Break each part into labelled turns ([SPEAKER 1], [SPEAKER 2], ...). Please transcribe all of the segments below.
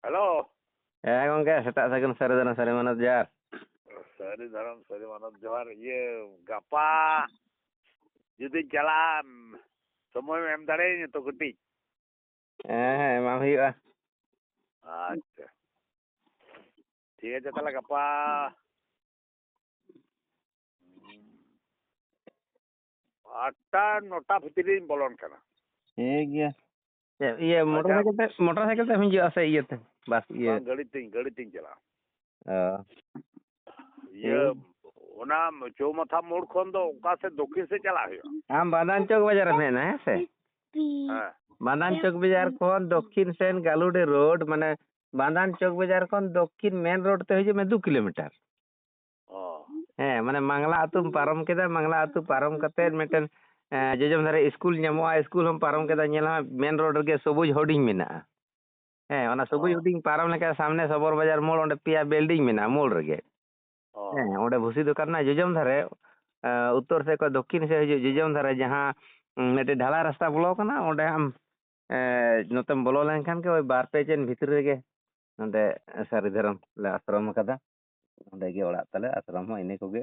[SPEAKER 1] Hello.
[SPEAKER 2] Ya, yeah, Kongke, setak saya kan sari dalam sari
[SPEAKER 1] mana jar? Oh, sari dalam sari mana jar? Iya, gapa? Jadi jalan. Semua yang dari
[SPEAKER 2] ini tuh kuti. Eh,
[SPEAKER 1] eh mau hiu ah? Aja. Tiga jatuh lagi apa? Ata nota
[SPEAKER 2] putirin bolon kana. Iya, iya. Ya, iya, motor saya kan, motor saya kan saya minjau saya iya tuh. ᱵᱟᱥ ᱤᱭᱟᱹ
[SPEAKER 1] ᱵᱟᱝ ᱜᱟᱹᱲᱤ ᱛᱤᱧ ᱜᱟᱹᱲᱤ ᱛᱤᱧ ᱪᱟᱞᱟᱜᱼᱟ
[SPEAKER 2] ᱚ
[SPEAKER 1] ᱤᱭᱟᱹ ᱚᱱᱟ ᱪৌᱢᱟᱛᱷᱟ ᱢᱳᱲ ᱠᱷᱚᱱ ᱫᱚ ᱚᱠᱟ ᱥᱮᱫ ᱫᱚᱠᱠᱷᱤᱱ ᱥᱮᱫ ᱪᱟᱞᱟᱜ ᱦᱩᱭᱩᱜᱼᱟ
[SPEAKER 2] ᱟᱢ ᱵᱟᱸᱫᱷᱟᱱ ᱪᱚᱠ ᱵᱟᱡᱟᱨᱮᱢ ᱦᱮᱡ ᱮᱱᱟ ᱦᱮᱸ ᱥᱮ
[SPEAKER 1] ᱦᱮᱸ
[SPEAKER 2] ᱵᱟᱸᱫᱷᱟᱱ ᱪᱚᱠ ᱵᱟᱡᱟᱨ ᱠᱷᱚᱱ ᱫᱚᱠᱠᱷᱤᱱ ᱥᱮᱱ ᱜᱟᱞᱩᱰᱤ ᱨᱳᱰ ᱢᱟᱱᱮ ᱵᱟᱸᱫᱷᱟᱱ ᱪᱚᱠ ᱵᱟᱡᱟᱨ ᱠᱷᱚᱱ ᱫᱚᱠᱠᱷᱤᱱ ᱢᱮᱱ ᱨᱳᱰ te ᱦᱤᱡᱩᱜ ᱢᱮ ᱫᱩ ᱠᱤᱞᱳᱢᱤᱴᱟᱨ
[SPEAKER 1] ᱚ
[SPEAKER 2] ᱦᱮᱸ ᱢᱟᱱᱮ ᱢᱟᱝᱞᱟ ᱟᱹᱛᱩᱢ ᱯᱟᱨᱚᱢ ᱠᱮᱫᱟ ᱢᱟᱝᱞᱟ ᱟᱹᱛᱩ ᱯᱟᱨᱚᱢ ᱠᱟᱛᱮᱫ ᱢᱤᱫᱴᱮᱱ ᱡᱚᱡᱚᱢ ᱫᱷᱟᱨᱮ ᱤᱥᱠᱩᱞ ᱧᱟᱢᱚᱜᱼᱟ ᱤᱥᱠᱩᱞ ᱦᱚᱢ ᱯᱟᱨᱚᱢ ᱠᱮᱫᱟ ᱧᱮᱞᱟᱢ ᱢᱮᱱ ᱨᱳᱰ ᱨᱮᱜᱮ ᱥᱚᱵᱩᱡ ᱦᱳᱨᱰᱤᱝ ᱢᱮᱱᱟᱜᱼᱟ ᱦᱮᱸ ᱚᱱᱟ ᱥᱩᱜᱩᱭ ᱦᱩᱰᱤᱧ ᱯᱟᱨᱚᱢ ᱞᱮᱠᱟ ᱥᱟᱢᱱᱮ ᱥᱚᱵᱚᱨ ᱵᱟᱡᱟᱨ ᱢᱳᱲ ᱚᱸᱰᱮ ᱯᱮᱭᱟ ᱵᱤᱞᱰᱤᱝ ᱢᱮᱱᱟᱜᱼᱟ ᱢᱳᱲ ᱨᱮᱜᱮ ᱦᱮᱸ ᱚᱸᱰᱮ ᱵᱷᱩᱥᱤ ᱫᱚᱠᱟᱱ ᱨᱮᱱᱟᱜ ᱡᱚᱡᱚᱢ ᱫᱷᱟᱨᱮ ᱩᱛᱛᱚᱨ ᱥᱮᱫ ᱠᱷᱚᱱ ᱫᱚᱠᱠᱷᱤᱱ ᱥᱮᱫ ᱦᱤᱡᱩᱜ ᱡᱚᱡᱚᱢ ᱫᱷᱟᱨᱮ ᱡᱟᱦᱟᱸ ᱢᱤᱫᱴᱮᱡ ᱰᱷᱟᱞᱟᱭ ᱨᱟᱥᱛᱟ ᱵᱚᱞᱚ ᱟᱠᱟᱱᱟ ᱚᱸᱰᱮ ᱟᱢ ᱱᱚᱛᱮᱢ ᱵᱚᱞᱚ ᱞᱮᱱᱠᱷᱟᱱ ᱜᱮ ᱳᱭ ᱵᱟᱨ ᱯᱮ ᱪᱮᱱ ᱵᱷᱤᱛᱨᱤ ᱨᱮᱜᱮ ᱱᱚᱸᱰᱮ ᱥᱟᱹᱨᱤ ᱫᱷᱚᱨᱚᱢ ᱞᱮ ᱟᱥᱨᱚᱢ ᱟᱠᱟᱫᱟ ᱚᱸᱰᱮ ᱜᱮ ᱚᱲᱟᱜ ᱛᱟᱞᱮ ᱟᱥᱨᱚᱢ ᱦᱚᱸ ᱤᱱᱟᱹ ᱠᱚᱜᱮ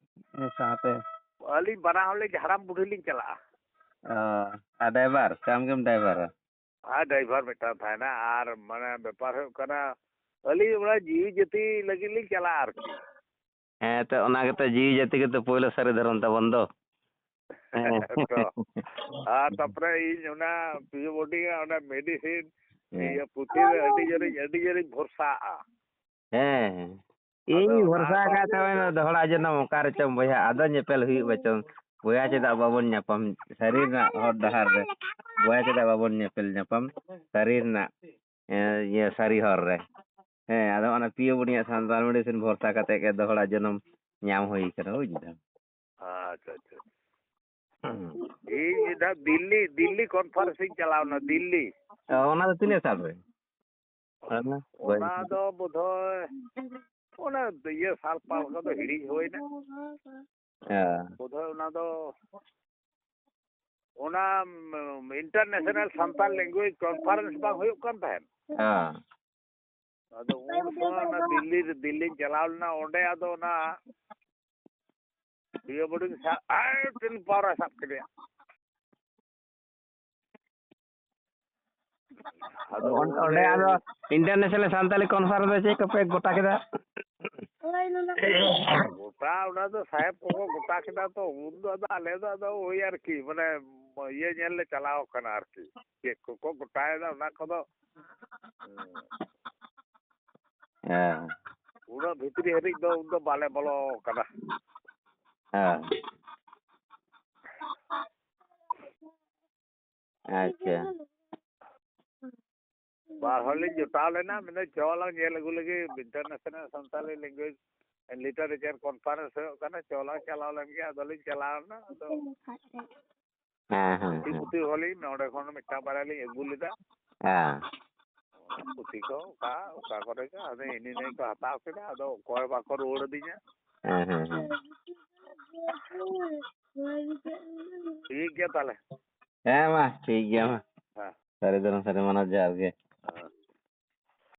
[SPEAKER 2] ᱥᱟᱶᱛᱮ
[SPEAKER 1] ᱟᱹᱞᱤᱧ ᱵᱟᱱᱟ ᱦᱚᱲ ᱞᱤᱧ ᱦᱟᱲᱟᱢ ᱵᱩᱰᱷᱤ ᱞᱤᱧ ᱪᱟᱞᱟᱜᱼᱟ
[SPEAKER 2] ᱚ ᱟᱨ ᱰᱟᱭᱵᱟᱨ ᱥᱮ ᱟᱢ ᱜᱮᱢ ᱰᱟᱭᱵᱟᱨᱟ
[SPEAKER 1] ᱟᱨ ᱰᱨᱟᱭᱵᱷᱟᱨ ᱢᱤᱫᱴᱟᱝ ᱛᱟᱦᱮᱱᱟ ᱟᱨ ᱢᱟᱱᱮ ᱵᱮᱯᱟᱨ ᱦᱩᱭᱩᱜ ᱠᱟᱱᱟ ᱟᱹᱞᱤᱧ ᱚᱱᱟ ᱡᱤᱣᱤ ᱡᱟᱹᱛᱤ ᱞᱟᱹᱜᱤᱫ ᱞᱤᱧ ᱪᱟᱞᱟᱜᱼᱟ ᱟᱨᱠᱤ
[SPEAKER 2] ᱦᱮᱸ ᱛᱚ ᱚᱱᱟ ᱜᱮᱛᱚ ᱡᱤᱣᱤ ᱡᱟᱹᱛᱤ ᱜᱮᱛᱚ ᱯᱳᱭᱞᱳ ᱥᱟᱹᱨᱤ ᱫᱷᱚᱨᱚᱢ ᱛᱟᱵᱚᱱ ᱫᱚ
[SPEAKER 1] ᱛᱚ ᱟᱨ ᱛᱟᱯᱚᱨᱮ ᱤᱧ ᱚᱱᱟ ᱯᱤ ᱵᱳᱰᱤ ᱚᱱᱟ ᱢᱮᱰᱤᱥᱤᱱ ᱤᱭᱟᱹ ᱯᱩᱛᱷᱤ ᱨᱮ ᱟᱹᱰᱤ ᱡᱳᱨᱤᱧ ᱟᱹᱰᱤ ᱡᱳᱨᱤᱧ ᱵᱷᱚᱨᱥᱟᱜᱼᱟ
[SPEAKER 2] ᱦᱮᱸ
[SPEAKER 1] ᱟᱫᱚ इन
[SPEAKER 2] भरसा
[SPEAKER 1] का
[SPEAKER 2] था वो धोड़ा जन ना मुकार चम भैया आधा ने पहल हुई बच्चों भैया चेता बाबून ने पम शरीर ना और दहर रे भैया चेता बाबून ने पहल ने पम शरीर ना ये शरीर हर रे है आधा वो पियो बुनिया संतान में इसने भरसा का ते के
[SPEAKER 1] धोड़ा जन्म न्याम हुई कर जी था हाँ अच्छा अच्छा ये दिल्ली
[SPEAKER 2] दिल्ली कौन फ़र्स्ट चलाओ दिल्ली
[SPEAKER 1] ओ ना तो ᱚᱱᱟ ᱤᱭᱟᱹ ᱥᱟᱨ ᱯᱟᱞ ᱠᱚᱫᱚ ᱦᱤᱲᱤᱧ ᱦᱩᱭᱱᱟ ᱵᱳᱫᱷᱚᱭ ᱚᱱᱟ ᱫᱚ ᱚᱱᱟ ᱤᱱᱴᱟᱨᱱᱮᱥᱱᱟᱞ ᱥᱟᱱᱛᱟᱲ ᱞᱮᱝᱜᱩᱭᱮᱡᱽ ᱠᱚᱱᱯᱷᱟᱨᱮᱱᱥ ᱵᱟᱝ ᱦᱩᱭᱩᱜ ᱠᱟᱱ ᱛᱟᱦᱮᱸᱫ ᱟᱫᱚ ᱩᱱ ᱥᱚᱢᱚᱭ ᱚᱱᱟ ᱫᱤল্ᱞᱤ ᱫᱤᱞᱞᱤᱧ ᱪᱟᱞᱟᱣ ᱞᱮᱱᱟ ᱚᱸᱰᱮ ᱟᱫᱚ ᱚᱱᱟ ᱰᱤᱭᱟᱹ ᱵᱳᱰᱤᱧ ᱥᱟᱵ ᱴᱮᱱ ᱯᱟᱣᱨᱟ ᱥᱟᱵ ᱠᱮᱫᱮᱭᱟ ᱟᱫᱚ
[SPEAKER 2] ᱚᱸᱰᱮ ᱟᱫᱚ ᱤᱱᱴᱟᱨᱱᱮᱥᱱᱮᱞ ᱥᱟᱱᱛᱟᱞᱤ ᱠᱚᱱᱯᱷᱟᱨᱮᱱᱥ ᱪᱮᱫ ᱠᱚᱯᱮ ᱜᱚᱴᱟ ᱠᱮᱫᱟ
[SPEAKER 1] ᱜᱚᱴᱟ ᱚᱱᱟ ᱫᱚ ᱥᱟᱦᱮᱵ ᱠᱚᱠᱚ ᱜᱚᱴᱟ ᱠᱮᱫᱟ ᱛᱚ ᱩᱱ ᱫᱚ ᱟᱫᱚ ᱟᱞᱮ ᱫᱚ ᱟᱫᱚ ᱳᱭ ᱟᱨᱠᱤ ᱢᱟᱱᱮ ᱤᱭᱟᱹ ᱧᱮᱞ ᱞᱮ ᱪᱟᱞᱟᱣ ᱠᱟᱱᱟ ᱟᱨᱠᱤ ᱪᱮᱫ ᱠᱚᱠᱚ ᱜᱚᱴᱟᱭᱮᱫᱟ ᱚᱱᱟ ᱠᱚᱫᱚ
[SPEAKER 2] ᱦᱮᱸ
[SPEAKER 1] ᱩᱱᱟᱹᱜ ᱵᱷᱤᱛᱨᱤ ᱦᱟᱹᱨᱤᱡ ᱫᱚ ᱩᱱ ᱫᱚ ᱵᱟᱞᱮ ᱵᱚᱞᱚ ᱠᱟᱱᱟ
[SPEAKER 2] ᱦᱮᱸ ᱟᱪᱪᱷᱟ
[SPEAKER 1] ᱵᱟᱨ ᱦᱚᱲ ᱞᱤᱧ ᱡᱚᱴᱟᱣ ᱞᱮᱱᱟ ᱢᱮᱱᱫᱟ ᱪᱚ ᱞᱟᱝ ᱧᱮᱞ ᱟᱹᱜᱩ ᱞᱮᱜᱮ international Santali language literature conference ᱦᱩᱭᱩᱜ ᱠᱟᱱᱟ ᱪᱚ ᱞᱟᱝ ᱪᱟᱞᱟᱣ ᱞᱮᱱ ᱜᱮ ᱟᱫᱚᱞᱤᱧ ᱪᱟᱞᱟᱣᱱᱟ ᱟᱫᱚ
[SPEAKER 2] ᱦᱮᱸ ᱦᱮᱸ
[SPEAKER 1] ᱯᱩᱛᱷᱤ ᱯᱩᱛᱷᱤ ᱦᱚᱸᱞᱤᱧ ᱱᱚᱰᱮ ᱠᱷᱚᱱ ᱢᱤᱫᱴᱟᱝ ᱵᱟᱨᱭᱟ ᱞᱤᱧ ᱟᱹᱜᱩ ᱞᱮᱫᱟ
[SPEAKER 2] ᱦᱮᱸ
[SPEAKER 1] ᱯᱩᱛᱷᱤ ᱠᱚ ᱚᱠᱟ ᱚᱠᱟ ᱠᱚᱨᱮ ᱪᱚ ᱟᱫᱚ ᱤᱱᱤ ᱱᱟᱹᱭ ᱠᱚ ᱦᱟᱛᱟᱣ ᱠᱮᱫᱟ ᱟᱫᱚ ᱚᱠᱚᱭ ᱵᱟᱠᱚ ᱨᱩᱣᱟᱹᱲ ᱟᱹᱫᱤᱧᱟ
[SPEAKER 2] ᱦᱮᱸ ᱦᱮᱸ ᱦᱮᱸ
[SPEAKER 1] ᱴᱷᱤᱠ ᱜᱮᱭᱟ ᱛᱟᱦᱞᱮ
[SPEAKER 2] ᱦᱮᱸ ᱢᱟ ᱴᱷᱤᱠ ᱜᱮᱭᱟ ᱢᱟ
[SPEAKER 1] ᱦᱮᱸ
[SPEAKER 2] ᱥᱟᱹᱨᱤ ᱫᱷᱚᱨᱚᱢ ᱥᱟᱹᱨᱤ ᱢᱟᱱᱚᱛ ᱡᱚᱦᱟᱨ ᱜᱮ